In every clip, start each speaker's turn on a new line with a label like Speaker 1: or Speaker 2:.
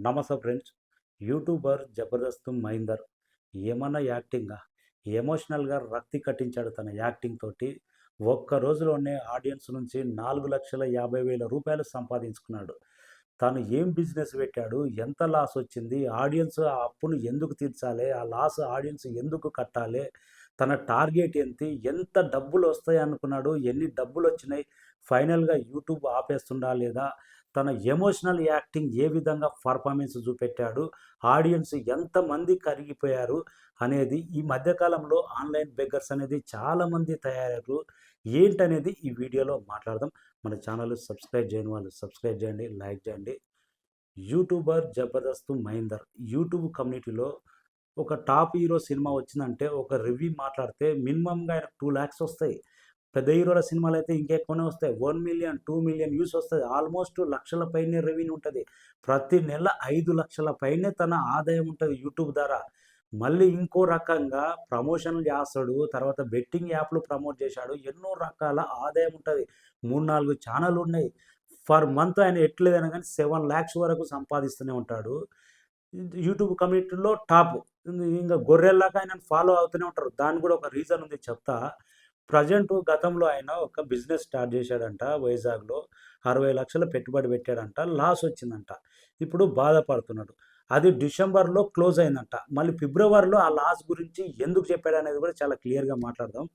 Speaker 1: నమస్తే friends. YouTuber Jabardasth Mahinder ఏమన్నా యాక్టింగా? ఎమోషనల్గా రక్తి కట్టించాడు తన యాక్టింగ్ తోటి. ఒక్క రోజులోనే ఆడియన్స్ నుంచి నాలుగు లక్షల యాభై వేల రూపాయలు సంపాదించుకున్నాడు. తను ఏం బిజినెస్ పెట్టాడు? ఎంత లాస్ వచ్చింది? ఆడియన్స్ ఆ అప్పును ఎందుకు తీర్చాలి? ఆ లాస్ ఆడియన్స్ ఎందుకు కట్టాలి? తన టార్గెట్ ఏంటి? ఎంత డబ్బులు వస్తాయి అనుకున్నాడు ఎన్ని డబ్బులు వచ్చినాయి? ఫైనల్గా యూట్యూబ్ ఆపేస్తుండా లేదా? తన ఎమోషనల్ యాక్టింగ్ ఏ విధంగా పర్ఫార్మెన్స్ చూపెట్టాడు ఆడియన్స్ ఎంతమంది కరిగిపోయారు అనేది ఈ మధ్యకాలంలో ఆన్లైన్ బెగ్గర్స్ అనేది చాలామంది తయారయ్యారు. ఏంటనేది ఈ వీడియోలో మాట్లాడదాం. మన ఛానల్ సబ్స్క్రైబ్ చేయని వాళ్ళు సబ్స్క్రైబ్ చేయండి లైక్ చేయండి. యూట్యూబర్ జబర్దస్త్ మహేందర్ యూట్యూబ్ కమ్యూనిటీలో ఒక టాప్ హీరో సినిమా వచ్చిందంటే ఒక రివ్యూ మాట్లాడితే మినిమంగా ఆయన టూ ల్యాక్స్ వస్తాయి. పెద్ద హీరోల సినిమాలు అయితే ఇంకెక్కువనే వస్తాయి. One million two million views వస్తుంది ఆల్మోస్ట్ లక్షల పైనే రెవెన్యూ ఉంటుంది. ప్రతి నెల ఐదు లక్షల పైనే తన ఆదాయం ఉంటుంది యూట్యూబ్ ద్వారా. మళ్ళీ ఇంకో రకంగా ప్రమోషన్లు చేస్తాడు. తర్వాత బెట్టింగ్ యాప్లు ప్రమోట్ చేశాడు. ఎన్నో రకాల ఆదాయం ఉంటుంది. మూడు నాలుగు ఛానల్ ఉన్నాయి. ఫర్ మంత్ ఆయన ఎట్లేదైనా కానీ సెవెన్ ల్యాక్స్ వరకు సంపాదిస్తూనే ఉంటాడు. యూట్యూబ్ కమ్యూనిటీలో టాప్. ఇంకా గొర్రెల్లాగా ఆయన ఫాలో అవుతూనే ఉంటారు. దానికి కూడా ఒక రీజన్ ఉంది చెప్తా. ప్రజెంట్ గతంలో ఆయన ఒక బిజినెస్ స్టార్ట్ చేశాడంట వైజాగ్లో అరవై లక్షల పెట్టుబడి పెట్టాడంట లాస్ వచ్చిందంట. ఇప్పుడు బాధపడుతున్నాడు. అది డిసెంబర్లో క్లోజ్ అయిందంట. మళ్ళీ ఫిబ్రవరిలో ఆ లాస్ గురించి ఎందుకు చెప్పాడు అనేది కూడా చాలా క్లియర్గా మాట్లాడదాం.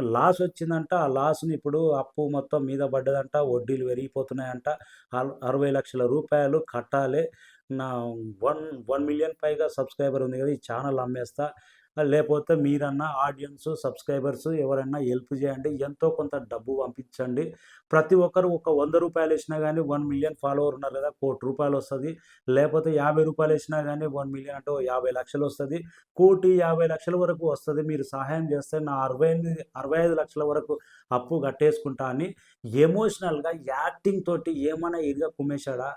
Speaker 1: లాస్ వచ్చిందంట ఆ లాస్ని ఇప్పుడు అప్పు మొత్తం మీద పడ్డదంట వడ్డీలు పెరిగిపోతున్నాయంట. అర- అరవై లక్షల రూపాయలు కట్టాలి. నా వన్ వన్ మిలియన్ పైగా సబ్స్క్రైబర్ ఉంది కదా ఈ ఛానల్ అమ్మేస్తా. లేకపోతే మీరన్నా ఆడియన్స్ సబ్స్క్రైబర్స్ ఎవరైనా హెల్ప్ చేయండి. ఎంతో కొంత డబ్బు పంపించండి. ప్రతి ఒక్కరు ఒక వంద రూపాయలు వేసినా కానీ వన్ మిలియన్ ఫాలోవర్ ఉన్నారు కదా కోటి రూపాయలు వస్తుంది. లేకపోతే యాభై రూపాయలు వేసినా కానీ వన్ మిలియన్ అంటే యాభై లక్షలు వస్తుంది. కోటి యాభై లక్షల వరకు వస్తుంది. మీరు సహాయం చేస్తే నా అరవై ఎనిమిది అరవై ఐదు లక్షల వరకు అప్పు కట్టేసుకుంటా అని ఎమోషనల్గా యాక్టింగ్ తోటి ఏమైనా ఇదిగా కుమ్మేశాడా?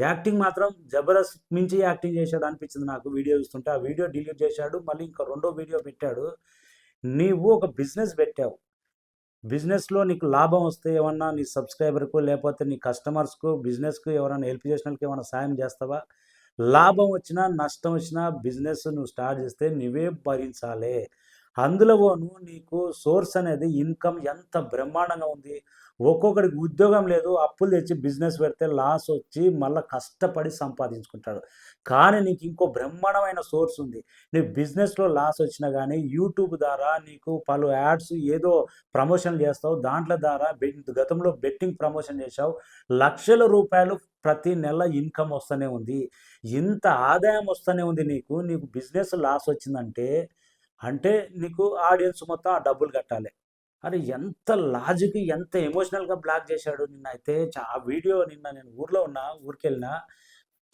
Speaker 1: యాక్టింగ్ మాత్రం జబర్దస్త్ మించి యాక్టింగ్ చేశాడు అనిపించింది నాకు. వీడియో చూస్తుంటే ఆ వీడియో డిలీట్ చేశాడు మళ్ళీ ఇంకా రెండో వీడియో పెట్టాడు. నీవు ఒక బిజినెస్ పెట్టావు. బిజినెస్లో నీకు లాభం వస్తే ఏమన్నా నీ సబ్స్క్రైబర్కు లేకపోతే నీ కస్టమర్స్కు బిజినెస్కు ఎవరైనా హెల్ప్ చేసిన వాళ్ళకి ఏమైనా సాయం చేస్తావా? లాభం వచ్చినా నష్టం వచ్చినా బిజినెస్ నువ్వు స్టార్ట్ చేస్తే నువ్వే భరించాలి. అందులోనూ నీకు సోర్స్ అనేది ఇన్కమ్ ఎంత బ్రహ్మాండంగా ఉంది. ఒక్కొక్కడికి ఉద్యోగం లేదు అప్పులు తెచ్చి బిజినెస్ పెడితే లాస్ వచ్చి మళ్ళీ కష్టపడి సంపాదించుకుంటాడు. కానీ నీకు ఇంకో బ్రహ్మాండమైన సోర్స్ ఉంది. నీ బిజినెస్లో లాస్ వచ్చినా కానీ యూట్యూబ్ ద్వారా నీకు పలు యాడ్స్ ఏదో ప్రమోషన్ చేస్తావు. దాంట్లో ద్వారా గతంలో బెట్టింగ్ ప్రమోషన్ చేసావు లక్షల రూపాయలు ప్రతి నెల ఇన్కమ్ వస్తూనే ఉంది. ఇంత ఆదాయం వస్తూనే ఉంది నీకు. నీకు బిజినెస్ లాస్ వచ్చిందంటే అంటే నీకు ఆడియన్స్ మొత్తం ఆ డబ్బులు కట్టాలి. అరే ఎంత లాజిక్ ఎంత ఎమోషనల్గా బ్లాక్ చేశాడు నిన్న అయితే చా ఆ వీడియో నిన్న నేను ఊర్లో ఉన్నా ఊరికి వెళ్ళినా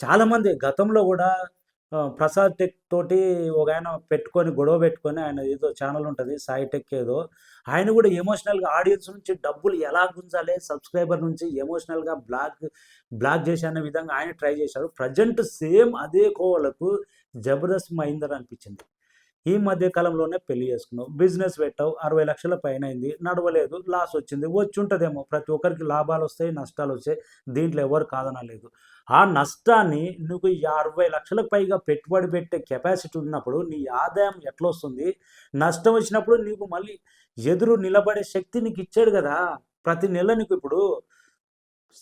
Speaker 1: చాలామంది గతంలో కూడా ప్రసాద్ టెక్ తోటి ఒక ఆయన పెట్టుకొని గొడవ పెట్టుకొని ఆయన ఏదో ఛానల్ ఉంటుంది సాయి టెక్ ఏదో ఆయన కూడా ఎమోషనల్గా ఆడియన్స్ నుంచి డబ్బులు ఎలా గుంజాలి సబ్స్క్రైబర్ నుంచి ఎమోషనల్గా బ్లాక్ బ్లాక్ చేసే అనే విధంగా ఆయన ట్రై చేశారు ప్రజెంట్ సేమ్ అదే కోవలకు జబర్దస్త్ మహీందర్ అనిపించింది. ఈ మధ్య కాలంలోనే పెళ్ళి చేసుకున్నావు. బిజినెస్ పెట్టావు. అరవై లక్షల పైన అయింది. నడవలేదు. లాస్ వచ్చింది. వచ్చి ఉంటుందేమో. ప్రతి ఒక్కరికి లాభాలు వస్తాయి నష్టాలు వస్తాయి. దీంట్లో ఎవరు కాదనలేదు. ఆ నష్టాన్ని నువ్వు ఈ అరవై లక్షలకు పైగా పెట్టుబడి పెట్టే కెపాసిటీ ఉన్నప్పుడు నీ ఆదాయం ఎట్లా వస్తుంది? నష్టం వచ్చినప్పుడు నీకు మళ్ళీ ఎదురు నిలబడే శక్తి నీకు ఇచ్చాడు కదా. ప్రతి నెల నీకు ఇప్పుడు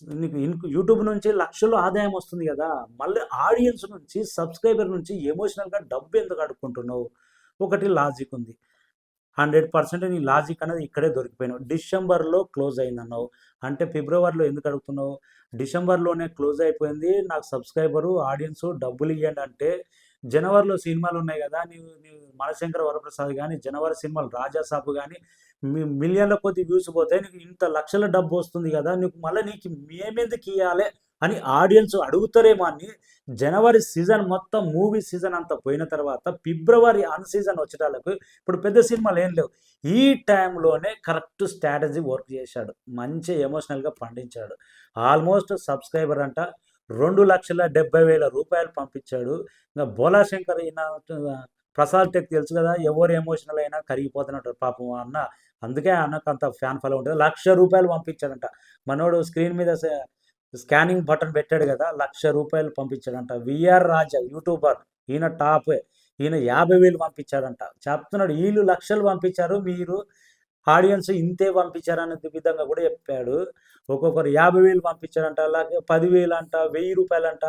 Speaker 1: నీకు ఇన్- యూట్యూబ్ నుంచి లక్షలు ఆదాయం వస్తుంది కదా. మళ్ళీ ఆడియన్స్ నుంచి సబ్స్క్రైబర్ నుంచి ఎమోషనల్గా డబ్బు ఎందుకు అడుక్కుంటున్నావు? ఒకటి లాజిక్ ఉంది. హండ్రెడ్ పర్సెంట్ నీ లాజిక్ అనేది ఇక్కడే దొరికిపోయినావు. డిసెంబర్లో క్లోజ్ అయిందన్నావు. అంటే ఫిబ్రవరిలో ఎందుకు అడుగుతున్నావు? డిసెంబర్లోనే క్లోజ్ అయిపోయింది. నాకు సబ్స్క్రైబరు ఆడియన్స్ డబ్బులు ఇవ్వండి అంటే జనవరిలో సినిమాలు ఉన్నాయి కదా నీవు నీవు మనశంకర వరప్రసాద్ కానీ జనవరి సినిమాలు రాజాసాబు కానీ మీ మిలియన్ల కొద్ది వ్యూస్ పోతే నీకు ఇంత లక్షల డబ్బు వస్తుంది కదా నీకు మళ్ళీ నీకు మేమెందుకు ఇవ్వాలి అని ఆడియన్స్ అడుగుతారేమో అని జనవరి సీజన్ మొత్తం మూవీ సీజన్ అంతా పోయిన తర్వాత ఫిబ్రవరి అన్ సీజన్ వచ్చేటాలకు ఇప్పుడు పెద్ద సినిమాలు ఏం లేవు. ఈ టైంలోనే కరెక్ట్ స్ట్రాటజీ వర్క్ చేశాడు. మంచి ఎమోషనల్గా పండించాడు. ఆల్మోస్ట్ సబ్స్క్రైబర్ అంట రెండు లక్షల డెబ్బై వేల రూపాయలు పంపించాడు. ఇంకా బోలా శంకర్ ఈయన ప్రసాద్ టెక్ తెలుసు కదా ఎవరు ఎమోషనల్ అయినా కరిగిపోతున్నట్టు పాపం అన్న. అందుకే అన్నకు అంత ఫ్యాన్ ఫాలో ఉంటుంది. లక్ష రూపాయలు పంపించాడంట. మనోడు స్క్రీన్ మీద స్కానింగ్ బటన్ పెట్టాడు కదా లక్ష రూపాయలు పంపించాడంట. విఆర్ రాజా యూట్యూబర్ ఈయన టాప్ ఈయన యాభై వేలు పంపించాడంట. చెప్తున్నాడు వీళ్ళు లక్షలు పంపించారు మీరు ఆడియన్స్ ఇంతే పంపించారనే విధంగా కూడా చెప్పాడు. ఒక్కొక్కరు యాభై వేలు పంపించారంట అలాగే పదివేలు అంట వెయ్యి రూపాయలు అంట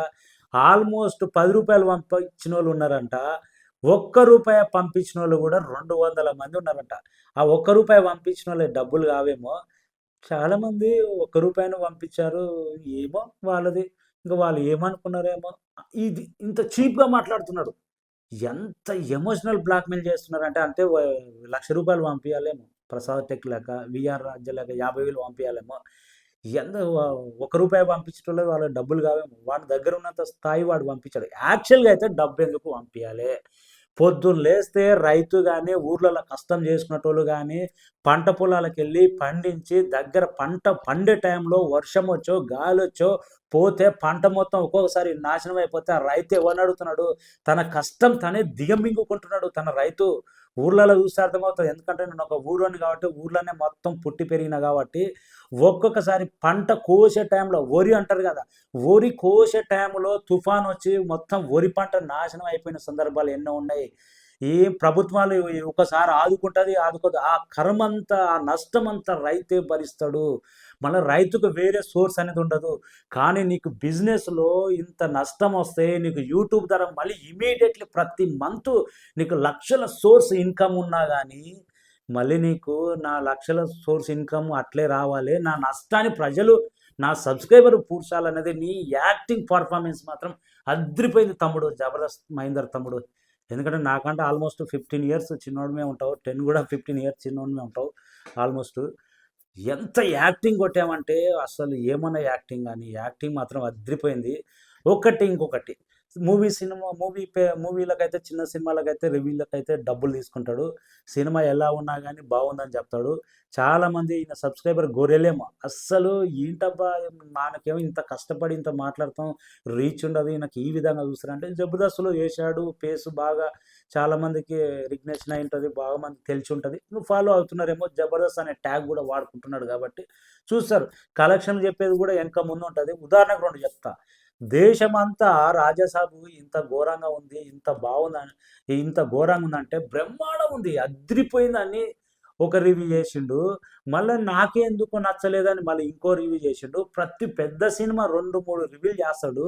Speaker 1: ఆల్మోస్ట్ పది రూపాయలు పంపించిన వాళ్ళు ఉన్నారంట. ఒక్క రూపాయి పంపించిన వాళ్ళు కూడా రెండు వందల మంది ఉన్నారంట. ఆ ఒక్క రూపాయి పంపించిన వాళ్ళు డబ్బులు కావేమో చాలామంది ఒక్క రూపాయిని పంపించారు ఏమో వాళ్ళది. ఇంకా వాళ్ళు ఏమనుకున్నారేమో ఇది ఇంత చీప్గా మాట్లాడుతున్నాడు. ఎంత ఎమోషనల్ బ్లాక్మెయిల్ చేస్తున్నారంటే అంటే వ- లక్ష రూపాయలు పంపించాలేమో ప్రసాద్ టెక్ లేక విఆర్ రాజ్య లేక యాభై వేలు పంపించాలేమో ఎంత వ- ఒక రూపాయి పంపించడం వాళ్ళ డబ్బులు కావేమో. వాడి దగ్గర ఉన్నంత స్థాయి వాడు పంపించాడు. యాక్చువల్గా అయితే డబ్బు ఎందుకు పంపించాలి పొద్దున్న లేస్తే రైతు కానీ ఊర్లలో కష్టం చేసుకునేటోళ్ళు కానీ పంట పొలాలకు వెళ్ళి పండించి దగ్గర పంట పండే టైంలో వర్షం వచ్చో గాలి వచ్చో పోతే పంట మొత్తం ఒక్కొక్కసారి నాశనం అయిపోతే ఆ రైతు ఎవరిని అడుగుతున్నాడు? తన కష్టం తనే దిగమింగుకుంటున్నాడు తన రైతు. ఊర్లలో చూస్తే అర్థమవుతుంది. ఎందుకంటే నేను ఒక ఊరోని కాబట్టి ఊర్లోనే మొత్తం పుట్టి పెరిగిన కాబట్టి ఒక్కొక్కసారి పంట కోసే టైంలో వరి అంటారు కదా వరి కోసే టైంలో తుఫాన్ వచ్చి మొత్తం వరి పంట నాశనం అయిపోయిన సందర్భాలు ఎన్నో ఉన్నాయి. ఈ ప్రభుత్వాలు ఒకసారి ఆదుకుంటుంది ఆదుకోదు. ఆ కర్మంతా ఆ నష్టం రైతే భరిస్తాడు. మళ్ళీ రైతుకు వేరే సోర్స్ అనేది ఉండదు. కానీ నీకు బిజినెస్లో ఇంత నష్టం వస్తే నీకు యూట్యూబ్ ద్వారా మళ్ళీ ఇమీడియట్లీ ప్రతి మంత్ నీకు లక్షల సోర్స్ ఇన్కమ్ ఉన్నా కానీ మళ్ళీ నీకు నా లక్షల సోర్స్ ఇన్కమ్ అట్లే రావాలి. నా నష్టాన్ని ప్రజలు నా సబ్స్క్రైబర్ పూడ్చాలనేది నీ యాక్టింగ్ పర్ఫార్మెన్స్ మాత్రం అద్రిపోయింది తమ్ముడు జబర్దస్త్ మహేందర్ తమ్ముడు. ఎందుకంటే నాకంటే ఆల్మోస్ట్ ఫిఫ్టీన్ ఇయర్స్ చిన్నోడమే ఉంటావు. టెన్ కూడా ఫిఫ్టీన్ ఇయర్స్ చిన్నోడమే ఉంటావు. ఆల్మోస్ట్ ఎంత యాక్టింగ్ కొట్టామంటే అసలు ఏమన్నా యాక్టింగ్ కానీ యాక్టింగ్ మాత్రం అద్రిపోయింది. ఒకటి ఇంకొకటి. మూవీ సినిమా మూవీ పే మూవీలకైతే చిన్న సినిమాలకైతే రివ్యూలకైతే డబ్బులు తీసుకుంటాడు. సినిమా ఎలా ఉన్నా కానీ బాగుందని చెప్తాడు. చాలామంది ఈయన సబ్స్క్రైబర్ గొర్రెలేమో. అస్సలు ఏంటబ్బా నాకేమో ఇంత కష్టపడి ఇంత మాట్లాడతాం రీచ్ ఉండదు ఈయనకి ఈ విధంగా చూస్తారంటే జబర్దస్త్లో వేసాడు పేసు బాగా చాలామందికి రిగ్నేషన్ అయి ఉంటుంది బాగా మంది తెలిసి ఉంటుంది. నువ్వు ఫాలో అవుతున్నారేమో జబర్దస్త్ అనే ట్యాగ్ కూడా వాడుకుంటున్నాడు కాబట్టి చూస్తారు. కలెక్షన్ చెప్పేది కూడా వెనక ముందు ఉంటుంది. ఉదాహరణకు రెండు చెప్తా. దేశమంతా రాజసాబు ఇంత ఘోరంగా ఉంది ఇంత బాగుందని ఇంత ఘోరంగా ఉందంటే బ్రహ్మాండం ఉంది. అద్రిపోయిందని ఒక రివ్యూ చేసిండు. మళ్ళీ నాకే ఎందుకు నచ్చలేదని మళ్ళీ ఇంకో రివ్యూ చేసిండు. ప్రతి పెద్ద సినిమా రెండు మూడు రివ్యూలు చేస్తాడు.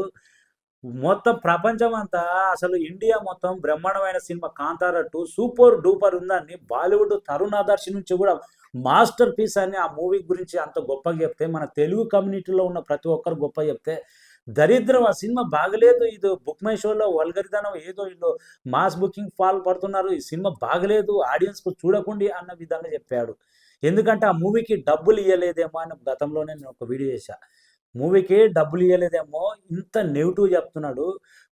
Speaker 1: మొత్తం ప్రపంచం అంతా అసలు ఇండియా మొత్తం బ్రహ్మాండమైన cinema. Kantara two super duper ఉందని బాలీవుడ్ తరుణ్ ఆదర్శ్ నుంచి కూడా మాస్టర్ పీస్ అని ఆ మూవీ గురించి అంత గొప్పగా చెప్తే మన తెలుగు కమ్యూనిటీలో ఉన్న ప్రతి ఒక్కరు గొప్ప చెప్తే దరిద్రం ఆ సినిమా బాగలేదు. ఇది బుక్ మై షోలో వల్గరిదనం ఏదో వీళ్ళు మాస్ బుకింగ్ ఫాల్ పడుతున్నారు. ఈ సినిమా బాగలేదు. ఆడియన్స్కు చూడకండి అన్న విధంగా చెప్పాడు. ఎందుకంటే ఆ మూవీకి డబ్బులు ఇవ్వలేదేమో అని గతంలోనే నేను ఒక వీడియో చేశా. మూవీకి డబ్బులు ఇవ్వలేదేమో ఇంత నెగిటివ్ చెప్తున్నాడు.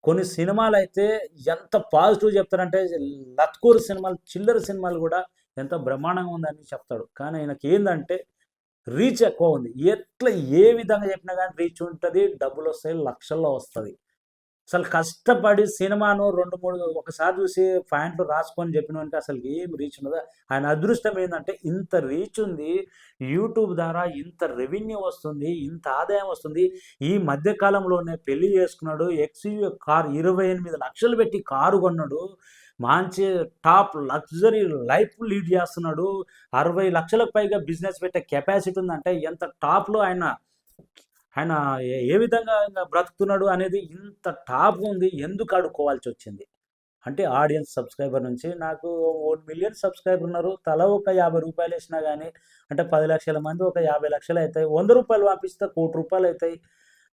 Speaker 1: కొన్ని సినిమాలు అయితే ఎంత పాజిటివ్ చెప్తారంటే లత్కూరు సినిమాలు చిల్లర సినిమాలు కూడా ఎంత బ్రహ్మాండంగా ఉందని చెప్తాడు. కానీ ఆయనకి ఏంటంటే రీచ్ ఎక్కువ ఉంది. ఎట్లా ఏ విధంగా చెప్పినా కానీ రీచ్ ఉంటుంది డబ్బులు వస్తాయి లక్షల్లో వస్తుంది. అసలు కష్టపడి సినిమాను రెండు మూడు ఒకసారి చూసి ప్యాంట్లు రాసుకొని చెప్పినంటే అసలు ఏం రీచ్ ఉండదు. ఆయన అదృష్టం ఏంటంటే ఇంత రీచ్ ఉంది యూట్యూబ్ ద్వారా ఇంత రెవెన్యూ వస్తుంది ఇంత ఆదాయం వస్తుంది. ఈ మధ్యకాలంలోనే పెళ్ళి చేసుకున్నాడు ఎక్స్యూ కార్ ఇరవై ఎనిమిది లక్షలు పెట్టి కారు కొన్నాడు. మంచి టాప్ లగ్జరీ లైఫ్ లీడ్ చేస్తున్నాడు. అరవై లక్షలకు పైగా బిజినెస్ పెట్టే కెపాసిటీ ఉందంటే ఎంత టాప్లో ఆయన ఆయన ఏ- విధంగా బ్రతుకుతున్నాడు అనేది ఇంత టాప్ ఉంది. ఎందుకు ఆడుకోవాల్సి వచ్చింది? అంటే ఆడియన్స్ సబ్స్క్రైబర్ నుంచి నాకు వన్ మిలియన్ సబ్స్క్రైబర్ ఉన్నారు. తల ఒక యాభై రూపాయలు వేసినా కానీ అంటే పది లక్షల మంది ఒక యాభై లక్షలు అవుతాయి వంద రూపాయలు పంపిస్తే కోటి రూపాయలు అవుతాయి.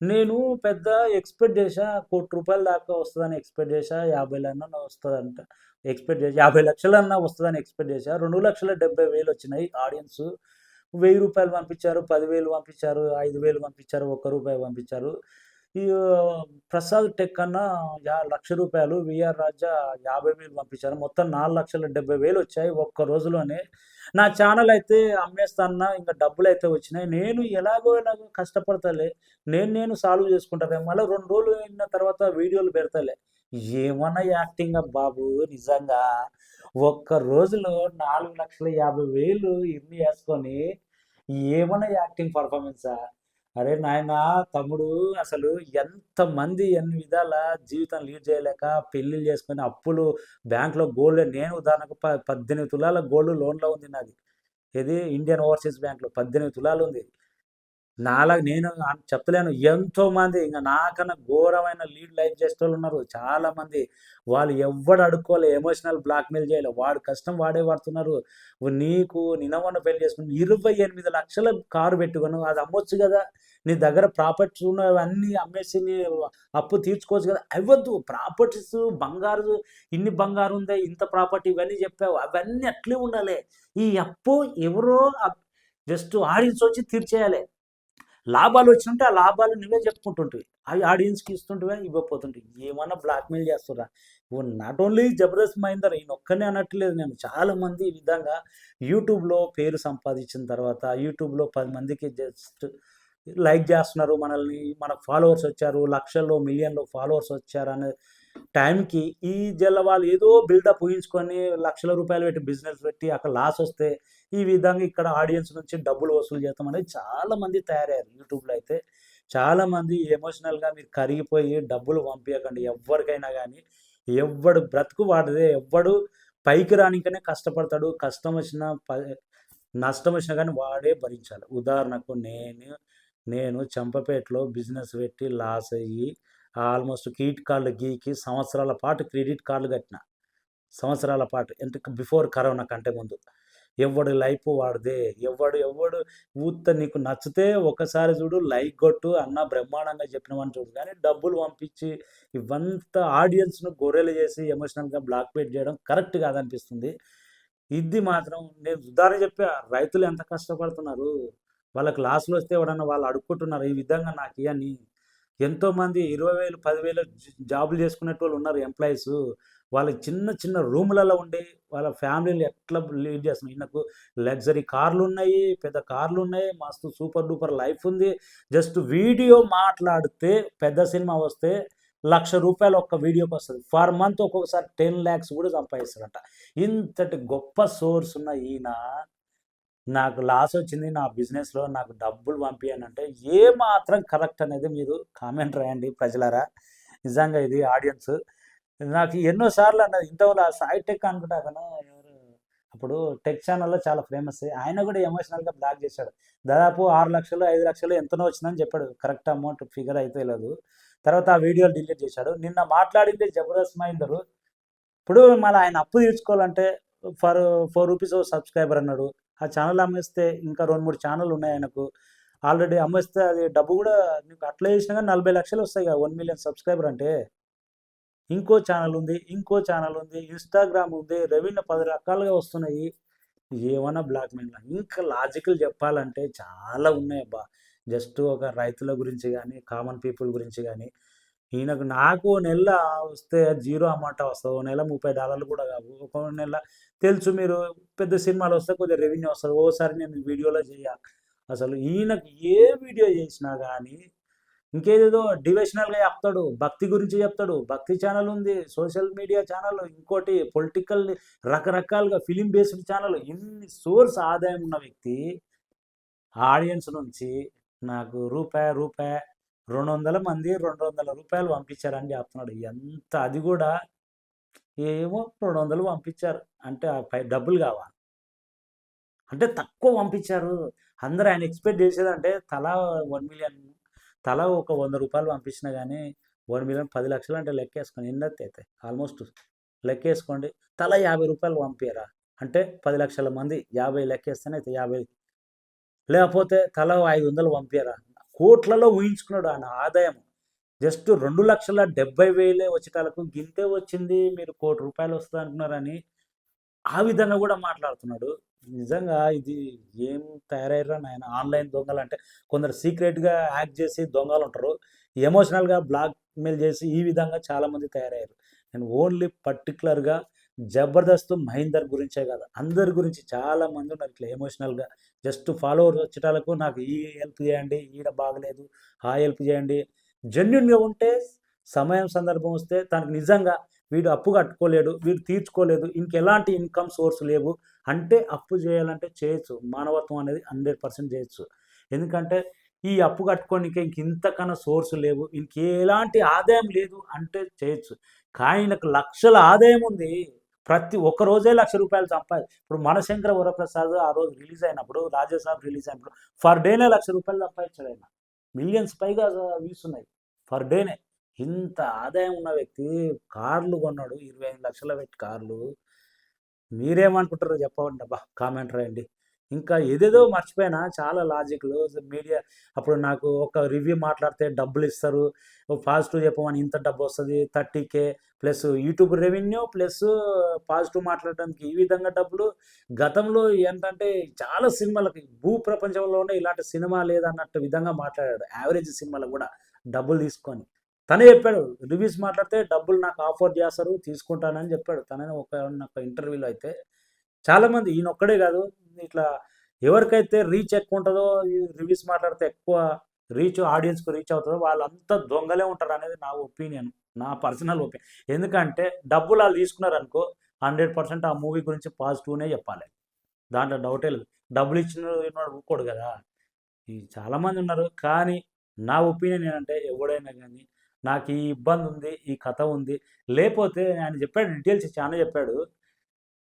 Speaker 1: నేను పెద్ద ఎక్స్పెక్ట్ చేసా కోటి రూపాయల దాకా వస్తుందని ఎక్స్పెక్ట్ చేసా యాభైలన్నా వస్తుందంట. ఎక్స్పెక్ట్ చేసా యాభై లక్షలన్నా వస్తుందని ఎక్స్పెక్ట్ చేసా రెండు లక్షల డెబ్బై వేలు వచ్చినాయి ఆడియన్స్. వెయ్యి రూపాయలు పంపించారు పదివేలు పంపించారు ఐదు వేలు పంపించారు ఒక్క రూపాయి పంపించారు. ఈ ప్రసాద్ టెక్ అన్న యా లక్ష రూపాయలు విఆర్ రాజా యాభై వేలు పంపించారు. మొత్తం నాలుగు లక్షల డెబ్బై వేలు వచ్చాయి ఒక్క రోజులోనే. నా ఛానల్ అయితే అమ్మేస్తాన్న ఇంకా డబ్బులు అయితే వచ్చినాయి. నేను ఎలాగో ఎలాగో కష్టపడతాలే. నేను నేను సాల్వ్ చేసుకుంటాను మళ్ళీ రెండు రోజులు అయిన తర్వాత వీడియోలు పెడతాలే. ఏమన్నా యాక్టింగ్ బాబు నిజంగా. ఒక్క రోజులో నాలుగు లక్షల యాభై వేలు ఇన్ని వేసుకొని ఏమన్నా యాక్టింగ్ పర్ఫార్మెన్సా అరే నాయనా తమ్ముడు అసలు ఎంతమంది ఎన్ని విధాల జీవితం లీడ్ చేయలేక పెళ్ళిళ్ళు చేసుకొని అప్పులు బ్యాంక్‌లో గోల్డ్ నేను ఉదాహరణకు ప 18 తులాల గోల్డ్ లోన్‌లో ఉంది నాది. ఇది ఇండియన్ ఓవర్‌సీస్ బ్యాంక్‌లో 18 తులాలు ఉంది. నాలాగా నేను ఆహ్, చెప్పలేను ఎంతోమంది ఇంకా నాకన్నా ఘోరమైన లీడ్ లైఫ్ చేసే వాళ్ళు ఉన్నారు చాలామంది. వాళ్ళు ఎవ్వడు అడుక్కోలే, ఎమోషనల్ బ్లాక్‌మెయిల్ చేయలే. వాడు కష్టం వాడే పడుతున్నారు. నీకు నినవన్న పెళ్ళి చేసుకుని 28,00,000 కారు పెట్టుకొని అది అమ్మొచ్చు కదా నీ దగ్గర ప్రాపర్టీస్ ఉన్నవన్నీ అమ్మేసి నీ అప్పు తీర్చుకోవచ్చు కదా అవ్వద్దు ప్రాపర్టీస్, బంగారు ఇన్ని బంగారు ఉందే ఇంత ప్రాపర్టీ ఇవన్నీ చెప్పావు. అవన్నీ అట్లే ఉండాలి. ఈ అప్పు ఎవరో జస్ట్ ఆడియన్స్ వచ్చి తీర్చేయాలి. లాభాలు వచ్చినుంటే ఆ లాభాలు నువ్వే చెప్పుకుంటుంటివి. అవి ఆడియన్స్‌కి ఇస్తుంటివా, ఇవ్వకపోతుంటివి. ఏమన్నా బ్లాక్‌మెయిల్ చేస్తుర్రా? Oh not only 'Jabardasth Mahender' ఈయనొక్కడినే అనట్లేదు నేను. చాలామంది ఈ విధంగా యూట్యూబ్‌లో పేరు సంపాదించిన తర్వాత యూట్యూబ్‌లో పది మందికి జస్ట్ లైక్ చేస్తున్నారు మనల్ని. మన ఫాలోవర్స్ వచ్చారు. లక్షల్లో, మిలియన్‌లో ఫాలోవర్స్ వచ్చారనే టైంకి ఈ జల్ల వాళ్ళు ఏదో బిల్డప్ ఊహించుకొని లక్షల రూపాయలు పెట్టి బిజినెస్ పెట్టి అక్కడ లాస్ వస్తే ఈ విధంగా ఇక్కడ ఆడియన్స్ నుంచి డబ్బులు వసూలు చేస్తాం అనేది చాలామంది తయారయ్యారు యూట్యూబ్‌లో అయితే. చాలామంది ఎమోషనల్‌గా మీరు కరిగిపోయి డబ్బులు పంపించకండి ఎవరికైనా కానీ ఎవ్వడు బ్రతుకు వాడదే ఎవ్వడు పైకి రానికనే కష్టపడతాడు. కష్టం వచ్చిన ప నష్టం వచ్చినా కానీ వాడే భరించాలి. ఉదాహరణకు నేను, నేను చంపపేటలో బిజినెస్ పెట్టి లాస్ అయ్యి ఆల్మోస్ట్ క్రెడిట్ కార్డులు గీకి సంవత్సరాల పాటు క్రెడిట్ కార్డులు కట్టిన. సంవత్సరాల పాటు. అంటే బిఫోర్ కరోనా కంటే ముందు. ఎవడు లైఫ్ వాడిదే. ఎవడు ఎవ్వడు ఊత్త నీకు నచ్చితే ఒకసారి చూడు లైక్ కొట్టు అన్న బ్రహ్మాండంగా చెప్పినవని చూడు. కానీ డబ్బులు పంపించి ఇవంతా ఆడియన్స్‌ను గొర్రెలు చేసి ఎమోషనల్‌గా బ్లాక్ పెయిట్ చేయడం కరెక్ట్ కాదనిపిస్తుంది. ఇది మాత్రం నేను ఉదాహరణ చెప్పా. రైతులు ఎంత కష్టపడుతున్నారు. వాళ్ళకి లాస్‌లు వస్తే ఎవడన్నా వాళ్ళు అడుక్కుంటున్నారు. ఈ విధంగా నాకు ఇవన్నీ ఎంతోమంది ఇరవై వేలు పదివేలు జాబులు చేసుకునేటోళ్ళు ఉన్నారు ఎంప్లాయీస్ వాళ్ళ చిన్న చిన్న రూములలో ఉండి వాళ్ళ ఫ్యామిలీని ఎట్లా లీడ్ చేస్తున్నారు. ఈయనకు లగ్జరీ కార్లు ఉన్నాయి పెద్ద కార్లు ఉన్నాయి మస్తు సూపర్ డూపర్ లైఫ్ ఉంది. జస్ట్ వీడియో మాట్లాడితే పెద్ద సినిమా వస్తే లక్ష రూపాయలు ఒక్క వీడియోకి వస్తుంది పర్ మంత్ ఒక్కొక్కసారి 10,00,000 కూడా సంపాదిస్తాడంట. ఇంతటి గొప్ప సోర్స్ ఉన్న ఈయన నాకు లాస్ వచ్చింది నా బిజినెస్‌లో నాకు డబ్బులు పంపియనంటే ఏమాత్రం కరెక్ట్ అనేది మీరు కామెంట్ రాయండి ప్రజలారా. నిజంగా ఇది ఆడియన్స్. నాకు ఎన్నో సార్లు అన్నది ఇంతవల సాయి టెక్ అనుకుంటా అతను ఎవరు అప్పుడు టెక్ ఛానల్లో చాలా ఫేమస్. ఆయన కూడా ఎమోషనల్‌గా బ్లాక్ చేశాడు. దాదాపు ఆరు లక్షలు ఐదు లక్షలు ఎంతనో వచ్చిందని చెప్పాడు. కరెక్ట్ అమౌంట్ ఫిగర్ అయితే లేదు తర్వాత ఆ వీడియోలు డిలీట్ చేశాడు. నిన్న మాట్లాడింది జబర్దస్త్ మహేందర్. ఇప్పుడు మళ్ళీ ఆయన అప్పు తీర్చుకోవాలంటే ఫర్ ఫోర్ రూపీస్ సబ్స్క్రైబర్ అన్నాడు. ఆ ఛానల్ అమ్మేస్తే ఇంకా రెండు మూడు ఛానల్ ఉన్నాయి ఆయనకు. ఆల్రెడీ అమ్మేస్తే అది డబ్బు కూడా నీకు అట్లా చేసినా గానీ 40,00,000 వస్తాయి కదా! 1,000,000 సబ్స్క్రైబర్ అంటే. ఇంకో ఛానల్ ఉంది. ఇంకో ఛానల్ ఉంది. ఇన్‌స్టాగ్రామ్ ఉంది. రెవెన్యూ పది రకాలుగా వస్తున్నాయి. ఏమన్నా బ్లాక్‌మెయిల్. ఇంకా లాజికల్ చెప్పాలంటే చాలా ఉన్నాయబ్బా! జస్ట్ ఒక రైతుల గురించి కానీ కామన్ పీపుల్ గురించి కానీ ఈయనకు నాకు ఓ నెల వస్తే జీరో అమౌంట్ వస్తది. ఓ నెల $30 కూడా కావు. ఒక నెల తెలుసు మీరు పెద్ద సినిమాలు వస్తే కొద్దిగా రెవెన్యూ వస్తుంది ఓసారి నేను వీడియోలో చేయ. అసలు ఈయనకు ఏ వీడియో చేసినా కానీ ఇంకేదేదో డివేషనల్గా చెప్తాడు. భక్తి గురించి చెప్తాడు. భక్తి ఛానల్ ఉంది. సోషల్ మీడియా ఛానల్ ఇంకోటి పొలిటికల్ రకరకాలుగా ఫిలిం బేస్డ్ ఛానల్ ఇన్ని సోర్స్ ఆదాయం ఉన్న వ్యక్తి ఆడియన్స్ నుంచి నాకు రూపాయి, రూపాయి 200 మంది రెండు వందల రూపాయలు పంపించారని చెప్తున్నాడు. ఎంత అది కూడా ఏమో 200 పంపించారు. అంటే డబ్బులు కావాలి. అంటే తక్కువ పంపించారు. అందరూ ఆయన ఎక్స్‌పెక్ట్ చేసేదంటే తలా వన్ మిలియన్ తలా ఒక వంద రూపాయలు పంపించినా కానీ వన్ మిలియన్ పది లక్షలు అంటే లెక్కేసుకొని ఎన్నత్తి అయితే ఆల్మోస్ట్ లెక్కేసుకోండి. తలా యాభై రూపాయలు పంపారా అంటే పది లక్షల మంది 50 లెక్కేస్తేనే అయితే 50 లేకపోతే తలా 500 పంపియరా? కోట్లలో ఊహించుకున్నాడు ఆయన ఆదాయం. జస్ట్ 2,70,000 వచ్చేటాలకు గింతే వచ్చింది. మీరు కోటి రూపాయలు వస్తుంది అంటున్నారని ఆ విధంగా కూడా మాట్లాడుతున్నాడు. నిజంగా ఇది ఏం తయారయ్యారా నాయన ఆన్‌లైన్ దొంగలు అంటే కొందరు సీక్రెట్‌గా హ్యాక్ చేసి దొంగలు ఉంటారు ఎమోషనల్‌గా బ్లాక్‌మెయిల్ చేసి ఈ విధంగా చాలామంది తయారయ్యారు. నేను ఓన్లీ పర్టికులర్గా జబర్దస్త్ మహేందర్ గురించే కాదు. అందరి గురించి చాలామంది ఉన్నారు ఇట్లా ఎమోషనల్‌గా జస్ట్ ఫాలోవర్ వచ్చేటాలకు నాకు ఈ హెల్ప్ చేయండి. ఈడ బాగలేదు. ఆ హెల్ప్ చేయండి. జెన్యున్గా ఉంటే సమయం సందర్భం వస్తే తనకు నిజంగా వీడు అప్పు కట్టుకోలేడు. వీడు తీర్చుకోలేదు. ఇంకెలాంటి ఇన్‌కమ్ సోర్స్ లేవు. అంటే అప్పు చేయాలంటే చేయొచ్చు. మానవత్వం అనేది 100% చేయొచ్చు. ఎందుకంటే ఈ అప్పు కట్టుకోనికి ఇంక ఇంతకన్నా సోర్స్ లేవు ఇంక ఎలాంటి ఆదాయం లేదు అంటే చేయొచ్చు కానీ లక్షల ఆదాయం ఉంది ప్రతి ఒక్క రోజే లక్ష రూపాయలు సంపాది ఇప్పుడు మనశంకర వరప్రసాద్ ఆ రోజు రిలీజ్ అయినప్పుడు రాజేసాబ్ రిలీజ్ అయినప్పుడు ఫర్ డేనే లక్ష రూపాయలు సంపాదించాడు ఆయన. మిలియన్స్ పైగా వ్యూస్ ఉన్నాయి. ఫర్ డేనే. ఇంత ఆదాయం ఉన్న వ్యక్తి కార్లు కొన్నాడు ఇరవై ఐదు లక్షల పెట్టి కార్లు. మీరేమనుకుంటారో చెప్పవండి అబ్బా కామెంట్ రాయండి. ఇంకా ఏదేదో మర్చిపోయినా? చాలా లాజిక్లు. మీడియా అప్పుడు నాకు ఒక రివ్యూ మాట్లాడితే డబ్బులు ఇస్తారు. పాజిటివ్ చెప్పమని ఇంత డబ్బు వస్తుంది thirty K plus YouTube revenue plus positive మాట్లాడడానికి ఈ విధంగా డబ్బులు. గతంలో ఏంటంటే చాలా సినిమాలకి భూ ప్రపంచంలోనే ఇలాంటి సినిమా లేదన్నట్టు విధంగా మాట్లాడాడు యావరేజ్ సినిమాలకు కూడా డబ్బులు తీసుకొని. తనే చెప్పాడు రివ్యూస్ మాట్లాడితే డబ్బులు నాకు ఆఫర్ చేస్తారు తీసుకుంటానని చెప్పాడు. తననే ఒక ఒక ఇంటర్వ్యూలో అయితే. చాలామంది ఈయన ఒక్కడే కాదు ఇట్లా ఎవరికైతే రీచ్ ఎక్కువ ఉంటుందో రివ్యూస్ మాట్లాడితే ఎక్కువ రీచ్ ఆడియన్స్కి రీచ్ అవుతుందో వాళ్ళంతా దొంగలే ఉంటారు అనేది నా ఒపీనియన్ నా పర్సనల్ ఒపీనియన్ ఎందుకంటే డబ్బులు వాళ్ళు తీసుకున్నారనుకో హండ్రెడ్ పర్సెంట్ ఆ మూవీ గురించి పాజిటివ్నే చెప్పాలి. దాంట్లో డౌటే లేదు. డబ్బులు ఇచ్చిన ఊరుకోడు కదా. చాలామంది ఉన్నారు. కానీ నా ఒపీనియన్ ఏంటంటే ఎవడైనా కానీ నాకు ఈ ఇబ్బంది ఉంది ఈ కథ ఉంది. లేకపోతే ఆయన చెప్పాడు డీటెయిల్స్ చాలా చెప్పాడు.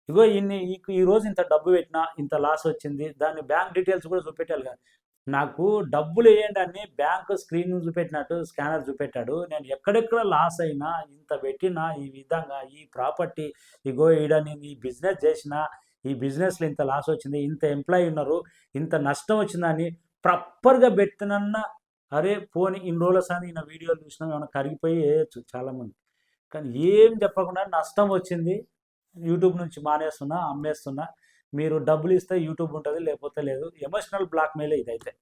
Speaker 1: ఇగో ఇన్ని ఈ ఈ రోజు ఇంత డబ్బు పెట్టినా ఇంత లాస్ వచ్చింది దాన్ని బ్యాంక్ డీటెయిల్స్ కూడా చూపెట్టాలి కదా. నాకు డబ్బులు వేయండి అని బ్యాంక్ స్క్రీన్ చూపెట్టినట్టు స్కానర్ చూపెట్టాడు. నేను ఎక్కడెక్కడ లాస్ అయినా ఇంత పెట్టినా ఈ విధంగా ఈ ప్రాపర్టీ ఇగో ఈడ నేను ఈ బిజినెస్ చేసిన ఈ బిజినెస్లో ఇంత లాస్ వచ్చింది ఇంత ఎంప్లాయీ ఉన్నారు ఇంత నష్టం వచ్చిందని ప్రాపర్గా పెట్టినన్న అరే పోని ఇన్ని రోజులు అని నా వీడియోలు చూసినా ఏమైనా కరిగిపోయి వేయచ్చు చాలామంది. కానీ ఏం చెప్పకుండా నష్టం వచ్చింది యూట్యూబ్ నుంచి మానేస్తున్నా అమ్మేస్తున్నా మీరు డబ్బులు ఇస్తే యూట్యూబ్ ఉంటుంది లేకపోతే లేదు. ఎమోషనల్ బ్లాక్మెయిల్ ఇదైతే.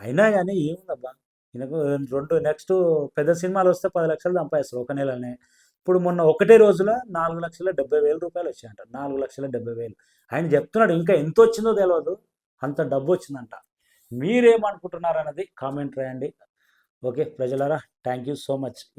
Speaker 1: అయినా కానీ ఏముందబ్బా? ఈయనకు రెండు నెక్స్ట్ పెద్ద సినిమాలు వస్తే పది లక్షలు సంపాదిస్తారు ఒక నెలనే. ఇప్పుడు మొన్న ఒకటే రోజులో నాలుగు లక్షల డెబ్బై వేల రూపాయలు వచ్చాయంట. నాలుగు లక్షల డెబ్బై వేలు. ఆయన చెప్తున్నాడు ఇంకా ఎంత వచ్చిందో తెలియదు అంత డబ్బు వచ్చిందంట. మీరేమనుకుంటున్నారు అన్నది కామెంట్ రాయండి. ఓకే ప్రజలారా థ్యాంక్ యూ సో మచ్.